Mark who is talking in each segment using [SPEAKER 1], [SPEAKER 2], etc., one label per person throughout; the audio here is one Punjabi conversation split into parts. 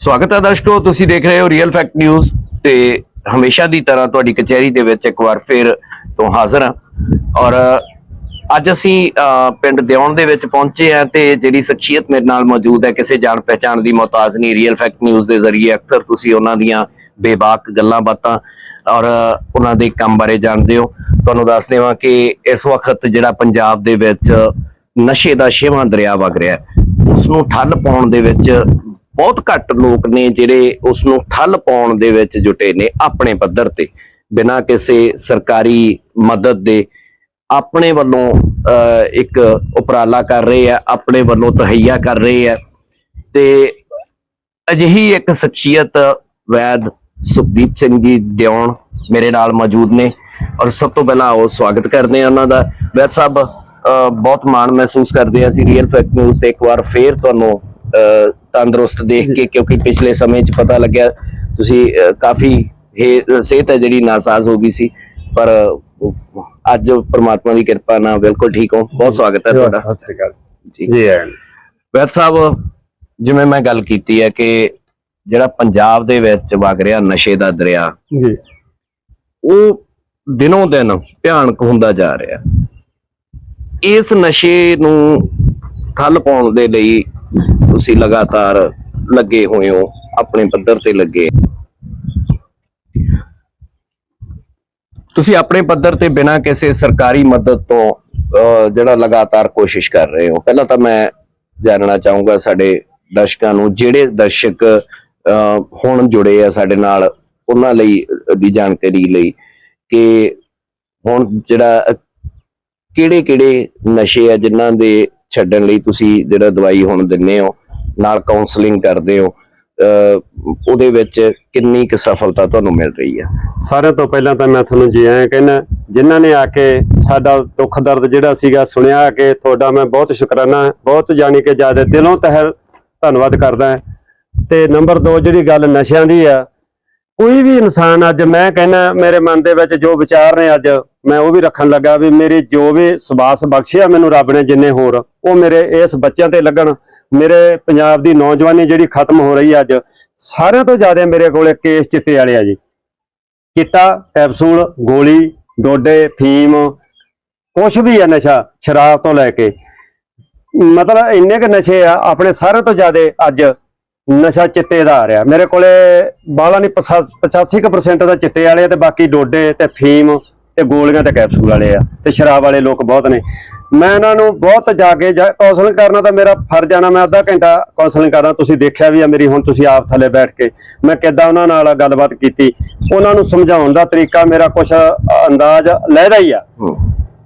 [SPEAKER 1] ਸਵਾਗਤ ਹੈ ਦਰਸ਼ਕੋ, ਤੁਸੀਂ ਦੇਖ ਰਹੇ ਹੋ ਰੀਅਲ ਫੈਕਟ ਨਿਊਜ਼ ਤੇ ਹਮੇਸ਼ਾ ਦੀ ਤਰ੍ਹਾਂ ਤੁਹਾਡੀ ਕਚਹਿਰੀ ਦੇ ਵਿੱਚ ਇੱਕ ਵਾਰ ਫਿਰ ਤੋਂ ਹਾਜ਼ਰ ਹਾਂ। ਔਰ ਅੱਜ ਅਸੀਂ ਪਿੰਡ ਦਿਉਣ ਦੇ ਵਿੱਚ ਪਹੁੰਚੇ ਹਾਂ ਤੇ ਜਿਹੜੀ ਸ਼ਖਸੀਅਤ ਮੇਰੇ ਨਾਲ ਮੌਜੂਦ ਹੈ, ਕਿਸੇ ਜਾਣ ਪਹਿਚਾਣ ਦੀ ਮੁਹਤਾਜ ਨਹੀਂ ਰੀਅਲ ਫੈਕਟ ਨਿਊਜ਼ ਦੇ ਜ਼ਰੀਏ ਅਕਸਰ ਤੁਸੀਂ ਉਹਨਾਂ ਦੀਆਂ ਬੇਬਾਕ ਗੱਲਾਂ ਬਾਤਾਂ ਔਰ ਉਹਨਾਂ ਦੇ ਕੰਮ ਬਾਰੇ ਜਾਣਦੇ ਹੋ। ਤੁਹਾਨੂੰ ਦੱਸ ਦੇਵਾਂ ਕਿ ਇਸ ਵਕਤ ਜਿਹੜਾ ਪੰਜਾਬ ਦੇ ਵਿੱਚ ਨਸ਼ੇ ਦਾ ਛੇਵਾਂ ਦਰਿਆ ਵਗ ਰਿਹਾ ਹੈ। ਉਸ ਨੂੰ ਠੱਲ ਪਾਉਣ ਦੇ ਵਿੱਚ ਬਹੁਤ ਘੱਟ ਲੋਕ ਨੇ ਜਿਹੜੇ ਉਸ ਨੂੰ ਠੱਲ ਪਾਉਣ ਦੇ ਵਿੱਚ ਜੁਟੇ ਨੇ ਆਪਣੇ ਪੱਧਰ ਤੇ। ਬਿਨਾਂ ਕਿਸੇ ਸਰਕਾਰੀ ਮਦਦ ਦੇ ਆਪਣੇ ਵੱਲੋਂ ਅਹ, ਇੱਕ ਉਪਰਾਲਾ ਕਰ ਰਹੇ ਆ ਆਪਣੇ ਵੱਲੋਂ ਤਹਈਆ ਕਰ ਰਹੇ ਆ। ਤੇ ਅਜਿਹੀ ਇੱਕ ਸ਼ਖਸੀਅਤ ਵੈਦ ਸੁਖਦੀਪ ਸਿੰਘ ਜੀ ਦਿਉਣ ਮੇਰੇ ਨਾਲ ਮੌਜੂਦ ਨੇ ਔਰ ਸਭ ਤੋਂ ਪਹਿਲਾਂ ਉਹ ਸਵਾਗਤ ਕਰਦੇ ਆ ਉਹਨਾਂ ਦਾ। ਵੈਦ ਸਾਹਿਬ ਅਹ, ਬਹੁਤ ਮਾਣ ਮਹਿਸੂਸ ਕਰਦੇ ਆ ਅਸੀਂ ਰੀਅਲ ਫੈਕਟ ਨਿਊਜ਼ ਤੇ ਇੱਕ ਵਾਰ ਫੇਰ ਤੁਹਾਨੂੰ ਅਹ, ਤੰਦਰੁਸਤ ਦੇਖ ਕੇ ਕਿਉਂਕਿ ਪਿਛਲੇ ਸਮੇਂ 'ਚ ਪਤਾ ਲੱਗਿਆ ਤੁਸੀਂ ਕਾਫੀ ਸਿਹਤ ਹੈ ਜਿਹੜੀ ਨਾਸਾਜ਼ ਹੋ ਗਈ ਸੀ। ਪਰ ਅੱਜ ਪ੍ਰਮਾਤਮਾ ਦੀ ਕਿਰਪਾ ਨਾਲ ਬਿਲਕੁਲ ਠੀਕ ਹੋ। ਬਹੁਤ ਸਵਾਗਤ ਹੈ ਤੁਹਾਡਾ।
[SPEAKER 2] ਸਤਿ ਸ੍ਰੀ ਅਕਾਲ।
[SPEAKER 1] ਜੀ।
[SPEAKER 2] ਜੀ
[SPEAKER 1] ਵੈਦ ਸਾਹਿਬ ਜਿਵੇਂ ਮੈਂ ਗੱਲ ਕੀਤੀ ਹੈ ਕਿ ਜਿਹੜਾ ਪੰਜਾਬ ਦੇ ਵਿੱਚ ਵਗ ਰਿਹਾ ਨਸ਼ੇ ਦਾ ਦਰਿਆ
[SPEAKER 2] ਜੀ।
[SPEAKER 1] ਉਹ ਦਿਨੋਂ ਦਿਨ ਭਿਆਨਕ ਹੁੰਦਾ ਜਾ ਰਿਹਾ। ਇਸ ਨਸ਼ੇ ਨੂੰ ਠੱਲ ਪਾਉਣ ਦੇ ਲਈ ਤੁਸੀਂ ਲਗਾਤਾਰ ਲੱਗੇ ਹੋਏ ਹੋ ਆਪਣੇ ਪੱਧਰ ਤੇ ਲੱਗੇ। ਤੁਸੀਂ ਆਪਣੇ ਪੱਧਰ ਤੇ ਬਿਨਾਂ ਕਿਸੇ ਸਰਕਾਰੀ ਮਦਦ ਤੋਂ ਜਿਹੜਾ ਲਗਾਤਾਰ ਕੋਸ਼ਿਸ਼ ਕਰ ਰਹੇ ਹੋ। ਪਹਿਲਾਂ ਤਾਂ ਮੈਂ ਜਾਣਨਾ ਚਾਹੂੰਗਾ ਸਾਡੇ ਦਰਸ਼ਕਾਂ ਨੂੰ ਜਿਹੜੇ ਦਰਸ਼ਕ ਅਹ, ਹੁਣ ਜੁੜੇ ਆ ਸਾਡੇ ਨਾਲ ਉਹਨਾਂ ਲਈ ਦੀ ਜਾਣਕਾਰੀ ਲਈ ਕਿ ਹੁਣ ਜਿਹੜਾ ਕਿਹੜੇ ਕਿਹੜੇ ਨਸ਼ੇ ਆ ਜਿਨ੍ਹਾਂ ਦੇ ਛੱਡਣ ਲਈ ਤੁਸੀਂ ਜਿਹੜਾ ਦਵਾਈ ਹੁਣ ਦਿੰਦੇ ਹੋ, ਨਾਲ ਕਾਉਂਸਲਿੰਗ ਕਰਦੇ ਹੋ ਉਹਦੇ ਵਿੱਚ ਕਿੰਨੀ ਕੁ ਸਫਲਤਾ ਤੁਹਾਨੂੰ ਮਿਲ ਰਹੀ ਹੈ?
[SPEAKER 2] ਸਾਰਿਆਂ ਤੋਂ ਪਹਿਲਾਂ ਤਾਂ ਮੈਂ ਤੁਹਾਨੂੰ ਜੀ ਆਇਆਂ ਕਹਿੰਦਾ ਜਿਨ੍ਹਾਂ ਨੇ ਆ ਕੇ ਸਾਡਾ ਦੁੱਖ ਦਰਦ ਜਿਹੜਾ ਸੀਗਾ ਸੁਣਿਆ ਕਿ, ਤੁਹਾਡਾ ਮੈਂ ਬਹੁਤ ਸ਼ੁਕਰਾਨਾ, ਬਹੁਤ ਜਾਣੀ ਕਿ ਜ਼ਿਆਦਾ ਦਿਲੋਂ ਤਹਿ ਧੰਨਵਾਦ ਕਰਦਾ ਤੇ ਨੰਬਰ 2 ਜਿਹੜੀ ਗੱਲ ਨਸ਼ਿਆਂ ਦੀ ਆ, ਕੋਈ ਵੀ ਇਨਸਾਨ ਅੱਜ ਮੈਂ ਕਹਿੰਦਾ ਮੇਰੇ ਮਨ ਦੇ ਵਿੱਚ ਜੋ ਵਿਚਾਰ ਨੇ ਅੱਜ ਮੈਂ ਉਹ ਵੀ ਰੱਖਣ ਲੱਗਾ ਵੀ ਮੇਰੀ ਜੋ ਵੀ ਸਵਾਸ ਬਖਸ਼ਿਆ ਮੈਨੂੰ ਰੱਬ ਨੇ ਜਿੰਨੇ ਹੋਰ, ਉਹ ਮੇਰੇ ਇਸ ਬੱਚਿਆਂ ਤੇ ਲੱਗਣ। ਮੇਰੇ ਪੰਜਾਬ ਦੀ ਨੌਜਵਾਨੀ ਜਿਹੜੀ ਖਤਮ ਹੋ ਰਹੀ ਹੈ ਅੱਜ, ਸਾਰਿਆਂ ਤੋਂ ਜ਼ਿਆਦਾ ਮੇਰੇ ਕੋਲੇ ਕੇਸ ਚਿੱਟੇ ਵਾਲੇ ਆ ਜੀ। ਚਿੱਟਾ, ਕੈਪਸੂਲ, ਗੋਲੀ, ਡੋਡੇ, ਫੀਮ, ਕੁਛ ਵੀ ਹੈ ਨਸ਼ਾ, ਸ਼ਰਾਬ ਤੋਂ ਲੈ ਕੇ। ਮਤਲਬ ਇੰਨੇ ਕ ਨਸ਼ੇ ਆ, ਆਪਣੇ ਸਾਰਿਆਂ ਤੋਂ ਜ਼ਿਆਦਾ ਅੱਜ ਨਸ਼ਾ ਚਿੱਟੇ ਦਾ ਆ ਰਿਹਾ। ਮੇਰੇ ਕੋਲੇ ਬਾਲਾ ਨਹੀਂ 85% ਦਾ ਚਿੱਟੇ ਵਾਲੇ ਆ ਤੇ ਬਾਕੀ ਡੋਡੇ ਤੇ ਫੀਮ ਤੇ ਗੋਲੀਆਂ ਤੇ ਕੈਪਸੂਲ ਵਾਲੇ ਆ ਤੇ ਸ਼ਰਾਬ ਵਾਲੇ ਲੋਕ ਬਹੁਤ ਨੇ। ਮੈਂ ਇਹਨਾਂ ਨੂੰ ਬਹੁਤ ਜਾ ਕੇ ਕਾਉਂਸਲਿੰਗ ਕਰਨਾ ਤਾਂ ਮੇਰਾ ਫਰਜ਼ ਆ ਨਾ ਮੈਂ ਅੱਧਾ ਘੰਟਾ ਕਾਉਂਸਲਿੰਗ ਕਰਾਂ ਤੁਸੀਂ ਦੇਖਿਆ ਵੀ ਆ ਮੇਰੀ ਹੁਣ ਤੁਸੀਂ ਆਪ ਥੱਲੇ ਬੈਠ ਕੇ ਮੈਂ ਕਿੱਦਾਂ ਉਹਨਾਂ ਨਾਲ ਗੱਲਬਾਤ ਕੀਤੀ। ਉਹਨਾਂ ਨੂੰ ਸਮਝਾਉਣ ਦਾ ਤਰੀਕਾ ਮੇਰਾ ਕੁਝ ਅੰਦਾਜ਼ ਲੈਦਾ ਹੀ ਆ।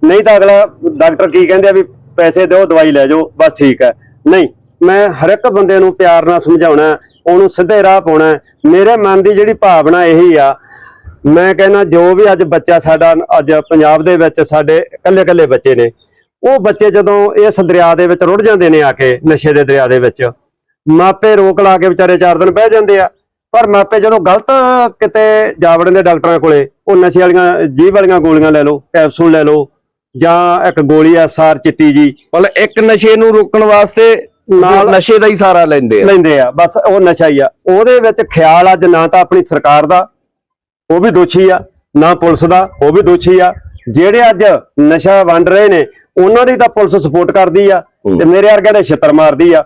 [SPEAKER 2] ਨਹੀਂ ਤਾਂ ਅਗਲਾ ਡਾਕਟਰ ਕੀ ਕਹਿੰਦੇ ਆ ਵੀ ਪੈਸੇ ਦਿਓ ਦਵਾਈ ਲੈ ਜਾਓ ਬਸ ਠੀਕ ਹੈ ਨਹੀਂ ਮੈਂ ਹਰ ਇੱਕ ਬੰਦੇ ਨੂੰ ਪਿਆਰ ਨਾਲ ਸਮਝਾਉਣਾ ਉਹਨੂੰ ਸਿੱਧੇ ਰਾਹ ਪਾਉਣਾ। ਮੇਰੇ ਮਨ ਦੀ ਜਿਹੜੀ ਭਾਵਨਾ ਇਹੀ ਆ ਮੈਂ ਕਹਿੰਦਾ ਜੋ ਵੀ ਅੱਜ ਬੱਚਾ ਸਾਡਾ ਅੱਜ ਪੰਜਾਬ ਦੇ ਵਿੱਚ ਸਾਡੇ ਇਕੱਲੇ ਇਕੱਲੇ ਬੱਚੇ ਨੇ ਉਹ ਬੱਚੇ ਜਦੋਂ ਇਸ ਦਰਿਆ ਦੇ ਵਿੱਚ ਰੁੜ ਜਾਂਦੇ ਨੇ ਆ ਕੇ ਨਸ਼ੇ ਦੇ ਦਰਿਆ ਦੇ ਵਿੱਚ ਮਾਪੇ ਰੋਕ ਲਾ ਕੇ ਵਿਚਾਰੇ ਚਾਰ ਦਿਨ ਬਹਿ ਜਾਂਦੇ ਆ ਪਰ ਮਾਪੇ ਜਦੋਂ ਗਲਤ ਕਿਤੇ ਜਾ ਵੜਨ ਦੇ ਡਾਕਟਰਾਂ ਕੋਲੇ ਉਹ ਨਸ਼ੇ ਵਾਲੀਆਂ ਜੀਭ ਵਾਲੀਆਂ ਗੋਲੀਆਂ ਲੈ ਲਓ ਕੈਪਸੂਲ ਲੈ ਲਓ ਜਾਂ ਇੱਕ ਗੋਲੀ ਐ ਸਾਰ ਚਿੱਟੀ ਜੀ।
[SPEAKER 1] ਮਤਲਬ ਇੱਕ ਨਸ਼ੇ ਨੂੰ ਰੋਕਣ ਵਾਸਤੇ ਨਾਲ ਨਸ਼ੇ ਦਾ ਹੀ ਸਹਾਰਾ ਲੈਂਦੇ ਆ।
[SPEAKER 2] ਲੈਂਦੇ ਆ ਬਸ ਉਹ ਨਸ਼ਾ ਹੀ ਆ। ਉਹਦੇ ਵਿੱਚ ਖਿਆਲ ਅੱਜ ਨਾ ਤਾਂ ਆਪਣੀ ਸਰਕਾਰ ਦਾ ਉਹ ਵੀ ਦੋਸ਼ੀ ਆ ਨਾ ਪੁਲਿਸ ਦਾ ਉਹ ਵੀ ਦੋਸ਼ੀ ਆ ਜਿਹੜੇ ਅੱਜ ਨਸ਼ਾ ਵੰਡ ਰਹੇ ਨੇ ਉਹਨਾਂ ਦੀ ਤਾਂ ਪੁਲਿਸ ਸਪੋਰਟ ਕਰਦੀ ਆ। ਤੇ ਮੇਰੇ ਵਰਗਿਆਂ ਦੇ ਛਿੱਤਰ ਮਾਰਦੀ ਆ।